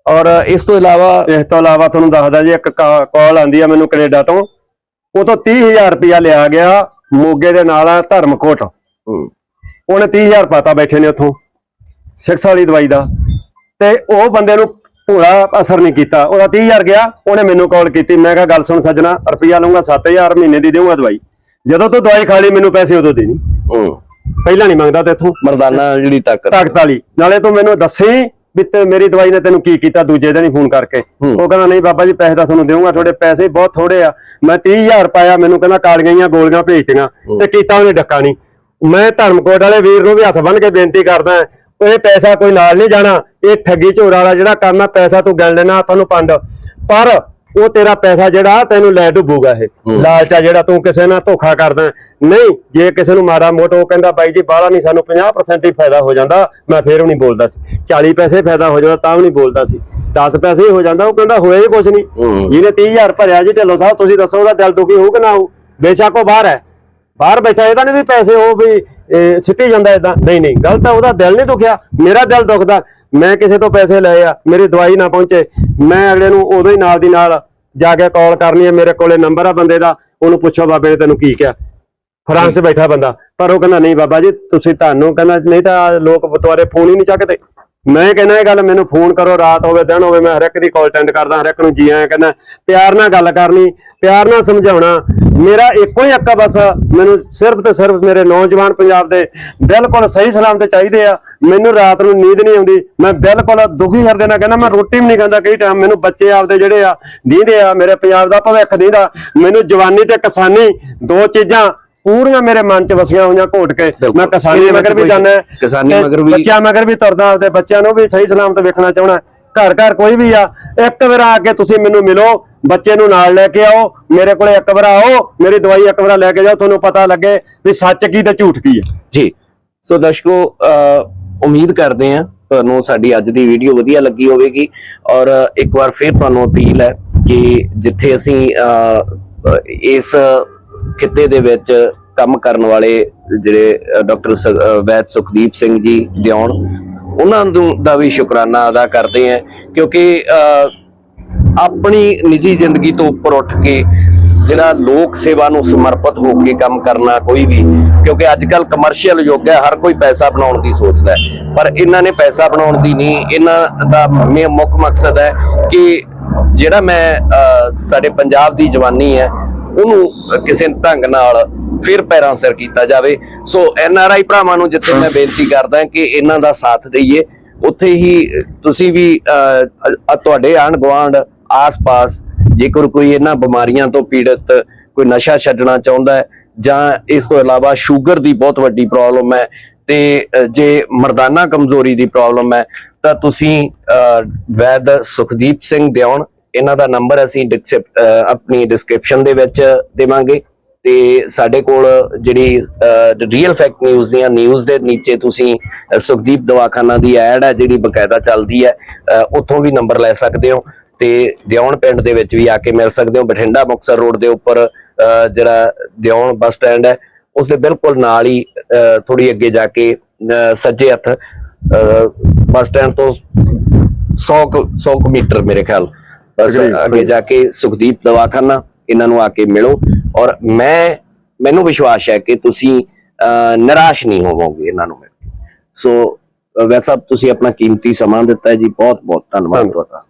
[SPEAKER 1] ਔਰ ਇਸ ਤੋਂ ਇਲਾਵਾ
[SPEAKER 2] ਇਸ ਤੋਂ ਇਲਾਵਾ ਤੁਹਾਨੂੰ ਦੱਸਦਾ ਜੀ ਇੱਕ ਕਾਲ ਆਂਦੀ ਆ ਮੈਨੂੰ ਕੈਨੇਡਾ ਤੋਂ ਉਹ ਤੋਂ 30000 ਰੁਪਇਆ ਲਿਆ ਗਿਆ ਮੋਗੇ ਦੇ ਨਾਲ ਆ ਧਰਮਕੋਟ। ਉਹਨੇ 30000 ਪਾਤਾ ਬੈਠੇ ਨੇ ਉੱਥੋਂ 6 ਵਾਲੀ ਦਵਾਈ ਦਾ। ਤੇ ਉਹ ਬੰਦੇ ਨੂੰ ਪੂਰਾ ਅਸਰ ਨਹੀਂ ਕੀਤਾ। ਉਹਦਾ 30000 ਗਿਆ ਉਹਨੇ ਮੈਨੂੰ ਕਾਲ ਕੀਤੀ। ਮੈਂ ਕਿਹਾ ਗੱਲ ਸੁਣ ਸੱਜਣਾ ਰੁਪਇਆ ਲਊਂਗਾ 7000 ਮਹੀਨੇ ਦੀ ਦੇਊਂਗਾ ਦਵਾਈ। ਜਦੋਂ ਤੂੰ ਦਵਾਈ ਖਾ ਲਈ ਮੈਨੂੰ ਪੈਸੇ ਉਦੋਂ ਦੇ ਨਹੀਂ
[SPEAKER 1] ਹਮ,
[SPEAKER 2] ਪਹਿਲਾਂ ਨਹੀਂ ਮੰਗਦਾ ਤੇਥੋਂ
[SPEAKER 1] ਮਰਦਾਨਾ ਜਿਹੜੀ ਤਾਕਤ।
[SPEAKER 2] ਤਾਕਤ ਵਾਲੀ। ਨਾਲੇ ਤੂੰ ਮੈਨੂੰ ਦੱਸੀ ਵੀ ਤੇ ਮੇਰੀ ਦਵਾਈ ਨੇ ਤੈਨੂੰ ਕੀ ਕੀਤਾ ਦੂਜੇ ਦਿਨ ਹੀ ਫੋਨ ਕਰਕੇ। ਉਹ ਕਹਿੰਦਾ ਨਹੀਂ ਬਾਬਾ ਜੀ ਪੈਸੇ ਤਾਂ ਤੁਹਾਨੂੰ ਦੇਵਾਂਗਾ ਤੁਹਾਡੇ ਪੈਸੇ ਬਹੁਤ ਥੋੜੇ ਆ। ਮੈਂ 30000 ਪਾਇਆ ਮੈਨੂੰ ਕਹਿੰਦਾ ਕਾਲੀਆਂ ਗੋਲੀਆਂ ਭੇਜਤੀਆਂ। ਤੇ ਕੀਤਾ ਉਹਨੇ ਡੱਕਾ ਨਹੀਂ। ਮੈਂ ਧਰਮਕੋਟ ਵਾਲੇ ਵੀਰ ਨੂੰ ਵੀ ਹੱਥ ਬੰਨ ਕੇ ਬੇਨਤੀ ਕਰਦਾ ਇਹ ਪੈਸਾ ਕੋਈ ਨਾਲ ਨਹੀਂ ਜਾਣਾ ਇਹ ਠੱਗੀ ਝੋਰਾ ਵਾਲਾ ਜਿਹੜਾ ਕੰਮ ਆ ਪੈਸਾ ਤੂੰ ਗਿਣ ਲੈਣਾ ਤੁਹਾਨੂੰ ਪੰਡ। ਪਰ ਉਹ ਤੇਰਾ ਪੈਸਾ ਜਿਹੜਾ ਤੈਨੂੰ ਲੈ ਡੁੱਬੂਗਾ ਇਹ। ਲਾਲਚ ਜਿਹੜਾ ਤੂੰ ਕਿਸੇ ਨਾਲ ਧੋਖਾ ਕਰਦਾ ਨਹੀਂ ਜੇ ਕਿਸੇ ਨੂੰ ਮਾਰਾ ਮੋਟੋ ਉਹ ਕਹਿੰਦਾ ਬਾਈ ਜੀ ਬਾਹਲਾ ਨਹੀਂ ਸਾਨੂੰ 50% ਹੀ ਫਾਇਦਾ ਹੋ ਜਾਂਦਾ ਮੈਂ ਫੇਰ ਵੀ ਨਹੀਂ ਬੋਲਦਾ ਸੀ। 40 ਪੈਸੇ ਫਾਇਦਾ ਹੋ ਜਾਂਦਾ ਤਾਂ ਵੀ ਨਹੀਂ ਬੋਲਦਾ ਸੀ। 10 ਪੈਸੇ ਹੀ ਹੋ ਜਾਂਦਾ ਉਹ ਕਹਿੰਦਾ ਹੋਇਆ ਹੀ ਕੁਝ ਨਹੀਂ।
[SPEAKER 1] ਹੂੰ।
[SPEAKER 2] ਜਿਹਨੇ 30000 ਭਰਿਆ ਜੀ ਢਿੱਲੋਂ ਸਾਹਿਬ ਤੁਸੀਂ ਦੱਸੋ ਉਹਦਾ ਦਿਲ ਦੁਖੀ ਹੋਊ ਕਿ ਨਾ ਹੋਊ? ਬੇਸ਼ੱਕ ਉਹ ਬਾਹਰ ਹੈ। ਬਾਹਰ ਬੈਠਾ ਇਹਦਾ ਨਹੀਂ ਵੀ ਪੈਸੇ ਉਹ ਵੀ ਸਿੱਟੀ ਜਾਂਦਾ ਇਦਾਂ ਨਹੀਂ ਨਹੀਂ, ਗਲਤ ਹੈ ਉਹਦਾ ਦਿਲ ਨਹੀਂ ਦੁਖਿਆ। ਮੇਰਾ ਦਿਲ ਦੁਖਦਾ, ਮੈਂ ਕਿਸੇ ਤੋਂ ਪੈਸੇ ਲਏ ਆ, ਮੇਰੀ ਦਵਾਈ ਨਾ ਪਹੁੰਚੇ। ਮੈਂ ਅਗਲੇ ਨੂੰ ਉਦੋਂ ਹੀ ਨਾਲ ਦੀ ਨਾਲ ਜਾ ਕੇ ਕਾਲ ਕਰਨੀ ਹੈ ਮੇਰੇ ਕੋਲੇ ਨੰਬਰ ਆ ਬੰਦੇ ਦਾ, ਉਹਨੂੰ ਪੁੱਛੋ, ਬਾਬੇ ਨੇ ਤੈਨੂੰ ਕੀ ਕਿਹਾ? ਫਰਾਂਸ ਬੈਠਾ ਬੰਦਾ। ਪਰ ਉਹ ਕਹਿੰਦਾ, ਨਹੀਂ ਬਾਬਾ ਜੀ, ਤੁਸੀਂ ਤੁਹਾਨੂੰ ਕਹਿੰਦਾ, ਨਹੀਂ ਤਾਂ ਲੋਕ ਬਤਵਾਰੇ ਫੋਨ ਹੀ ਨਹੀਂ ਚੱਕਦੇ। ਮੈਂ ਕਹਿੰਦਾ ਇਹ ਗੱਲ ਮੈਨੂੰ ਫੋਨ ਕਰੋ, ਰਾਤ ਹੋਵੇ, ਦਿਨ ਹੋਵੇ, ਮੈਂ ਹਰ ਇੱਕ ਦੀ ਕਾਲ ਅਟੈਂਡ ਕਰਦਾ, ਹਰ ਇੱਕ ਨੂੰ ਜੀ ਆਇਆਂ ਕਹਿੰਦਾ, ਪਿਆਰ ਨਾਲ ਗੱਲ ਕਰਨੀ, ਪਿਆਰ ਨਾਲ ਸਮਝਾਉਣਾ, ਮੇਰਾ ਇੱਕੋ ਹੀ ਅੱਕਾ ਬਸ, ਮੈਨੂੰ ਸਿਰਫ ਤੇ ਸਿਰਫ ਮੇਰੇ ਨੌਜਵਾਨ ਪੰਜਾਬ ਦੇ ਬਿਲਕੁਲ ਸਹੀ ਸਲਾਮ ਤੇ ਚਾਹੀਦੇ ਆ, ਮੈਨੂੰ ਰਾਤ ਨੂੰ ਨੀਂਦ ਨਹੀਂ ਆਉਂਦੀ, ਮੈਂ ਬਿਲਕੁਲ ਦੁਖੀ ਹਿਰਦੇ ਨਾਲ ਕਹਿੰਦਾ, ਮੈਂ ਰੋਟੀ ਵੀ ਨਹੀਂ ਖਾਂਦਾ, ਕਈ ਟਾਈਮ ਮੈਨੂੰ ਬੱਚੇ ਆਪਦੇ ਜਿਹੜੇ ਆ, ਦੀਂਦੇ ਆ, ਮੇਰੇ ਪੰਜਾਬ ਦਾ ਭਵਿੱਖ ਦੀਂਦਾ, ਮੈਨੂੰ ਜਵਾਨੀ ਤੇ ਕਿਸਾਨੀ ਦੋ ਚੀਜ਼ਾਂ ਪੂਰੀਆਂ ਮੇਰੇ ਮਨ 'ਚ ਵਸੀਆਂ ਹੋਈਆਂ ਘੋਟ ਕੇ। ਮੈਂ ਕਿਸਾਨੀ ਮਗਰ ਵੀ ਜਾਣਾ
[SPEAKER 1] ਕਿਸਾਨੀ ਮਗਰ ਵੀ-
[SPEAKER 2] ਬੱਚਿਆਂ ਮਗਰ ਵੀ ਤੁਰਦਾ ਆਪਦੇ ਬੱਚਿਆਂ ਨੂੰ ਵੀ ਸਹੀ ਸਲਾਮਤ ਵੇਖਣਾ ਚਾਹਣਾ ਘਰ ਘਰ ਕੋਈ ਵੀ ਆ ਇੱਕ ਵਾਰ ਆ ਕੇ ਤੁਸੀਂ ਮੈਨੂੰ ਮਿਲੋ ਬੱਚੇ ਨੂੰ ਨਾਲ ਲੈ ਕੇ ਆਓ ਮੇਰੇ ਕੋਲੇ ਇੱਕ ਵਾਰ ਆਓ ਮੇਰੀ ਦਵਾਈ ਇੱਕ ਵਾਰ ਲੈ ਕੇ ਜਾਓ ਤੁਹਾਨੂੰ ਪਤਾ ਲੱਗੇ ਵੀ ਸੱਚ ਕੀ ਤੇ ਝੂਠ ਕੀ ਹੈ
[SPEAKER 1] ਜੀ। ਸੋ ਦਰਸ਼ਕੋ ਉਮੀਦ ਕਰਦੇ ਹਾਂ ਤੁਹਾਨੂੰ ਸਾਡੀ ਅੱਜ ਦੀ ਵੀਡੀਓ ਵਧੀਆ ਲੱਗੀ ਹੋਵੇਗੀ। ਔਰ ਇੱਕ ਵਾਰ ਫਿਰ ਤੁਹਾਨੂੰ ਅਪੀਲ ਹੈ ਕਿ ਜਿੱਥੇ ਅਸੀਂ ਇਸ ਖਿੱਤੇ ਦੇ ਵਿੱਚ ਕੰਮ ਕਰਨ ਵਾਲੇ ਜਿਹੜੇ ਡਾਕਟਰ ਵੈਦ ਸੁਖਦੀਪ ਸਿੰਘ ਜੀ ਦਿਉਣ ਉਹਨਾਂ ਨੂੰ ਦਾ ਵੀ ਸ਼ੁਕਰਾਨਾ ਅਦਾ ਕਰਦੇ ਹਾਂ ਕਿਉਂਕਿ ਆਪਣੀ ਨਿੱਜੀ ਜ਼ਿੰਦਗੀ ਤੋਂ ਉੱਪਰ ਉੱਠ ਕੇ ਜਿਹੜਾ ਲੋਕ ਸੇਵਾ ਨੂੰ ਸਮਰਪਿਤ ਹੋ ਕੇ ਕੰਮ ਕਰਨਾ ਕੋਈ ਵੀ ਕਿਉਂਕਿ ਅੱਜ ਕੱਲ ਕਮਰਸ਼ੀਅਲ ਯੁੱਗ ਹੈ ਹਰ ਕੋਈ ਪੈਸਾ ਬਣਾਉਣ ਦੀ ਸੋਚਦਾ ਹੈ ਪਰ ਇਹਨਾਂ ਨੇ ਪੈਸਾ ਬਣਾਉਣ ਦੀ ਨਹੀਂ ਇਹਨਾਂ ਦਾ ਮੇ- ਮੁੱਖ ਮਕਸਦ ਹੈ ਕਿ ਜਿਹੜਾ ਮੈਂ ਅਹ, ਸਾਡੇ ਪੰਜਾਬ ਦੀ ਜਵਾਨੀ ਹੈ ਉਹਨੂੰ ਕਿਸੇ ਢੰਗ ਨਾਲ ਫਿਰ ਪੈਰਾਂ ਸਿਰ ਕੀਤਾ ਜਾਵੇ। ਸੋ ਐਨ ਆਰ ਆਈ ਭਰਾਵਾਂ ਨੂੰ ਜਿੱਥੇ ਮੈਂ ਬੇਨਤੀ ਕਰਦਾ ਕਿ ਇਹਨਾਂ ਦਾ ਸਾਥ ਦਈਏ। ਉੱਥੇ ਹੀ ਤੁਸੀਂ ਵੀ ਤੁਹਾਡੇ ਆਂਢ ਗੁਆਂਢ ਆਸ-ਪਾਸ ਜੇਕਰ ਕੋਈ ਇਹਨਾਂ ਬਿਮਾਰੀਆਂ ਤੋਂ ਪੀੜਤ ਕੋਈ ਨਸ਼ਾ ਛੱਡਣਾ ਚਾਹੁੰਦਾ ਹੈ ਜਾਂ ਇਸ ਤੋਂ ਇਲਾਵਾ ਸ਼ੂਗਰ ਦੀ ਬਹੁਤ ਵੱਡੀ ਪ੍ਰੋਬਲਮ ਹੈ ਤੇ ਜੇ ਮਰਦਾਨਾ ਕਮਜ਼ੋਰੀ ਦੀ ਪ੍ਰੋਬਲਮ ਹੈ ਤਾਂ ਤੁਸੀਂ ਵੈਦ ਸੁਖਦੀਪ ਸਿੰਘ ਦਿਉਣ ਇਹਨਾਂ ਦਾ ਨੰਬਰ ਅਸੀਂ ਡਿਸਕ੍ਰਿਪ- ਆਪਣੀ ਡਿਸਕ੍ਰਿਪਸ਼ਨ ਦੇ ਵਿੱਚ ਦੇਵਾਂਗੇ। ਤੇ ਸਾਡੇ ਕੋਲ ਜਿਹੜੀ ਰੀਅਲ ਫੈਕਟ ਨਿਊਜ਼ ਦੀਆਂ ਨਿਊਜ਼ ਦੇ ਨੀਚੇ ਤੁਸੀਂ ਸੁਖਦੀਪ ਦਵਾਖਾਨਾ ਦੀ ਐਡ ਹੈ ਜਿਹੜੀ ਬਕਾਇਦਾ ਚੱਲਦੀ ਹੈ ਉੱਥੋਂ ਵੀ ਨੰਬਰ ਲੈ ਸਕਦੇ ਹੋ। ਤੇ ਦਿਉਣ ਪਿੰਡ ਦੇ ਵਿੱਚ ਵੀ ਆ ਕੇ ਮਿਲ ਸਕਦੇ ਹੋ। ਬਠਿੰਡਾ ਮੁਕਤਸਰ ਰੋਡ ਦੇ ਉੱਪਰ ਜਿਹੜਾ ਦਿਉਣ ਬੱਸ ਸਟੈਂਡ ਹੈ ਉਸ ਦੇ ਬਿਲਕੁਲ ਨਾਲ ਹੀ ਥੋੜੀ ਅੱਗੇ ਜਾ ਕੇ ਸੱਜੇ ਹੱਥ ਬੱਸ ਸਟੈਂਡ ਤੋਂ 100 ਕੁ- 100 ਕੁ ਮੀਟਰ ਮੇਰੇ ਖਿਆਲ। ਬਸ
[SPEAKER 2] ਅੱਗੇ-
[SPEAKER 1] ਜਾ ਕੇ ਸੁਖਦੀਪ ਦਵਾਖਾਨਾ ਇਹਨਾਂ ਨੂੰ ਆ ਕੇ ਮਿਲੋ। ਔਰ ਮੈਂ ਮੈਨੂੰ ਵਿਸ਼ਵਾਸ ਹੈ ਕਿ ਤੁਸੀਂ ਨਿਰਾਸ਼ ਨਹੀਂ ਹੋਵੋਗੇ ਇਹਨਾਂ ਨੂੰ ਮਿਲ ਕੇ। ਸੋ ਸਾਹਿਬ ਤੁਸੀਂ ਆਪਣਾ ਕੀਮਤੀ ਸਮਾਂ ਦਿੱਤਾ ਜੀ। ਬਹੁਤ ਬਹੁਤ
[SPEAKER 2] ਧੰਨਵਾਦ।
[SPEAKER 1] ਤੁਹਾਡਾ।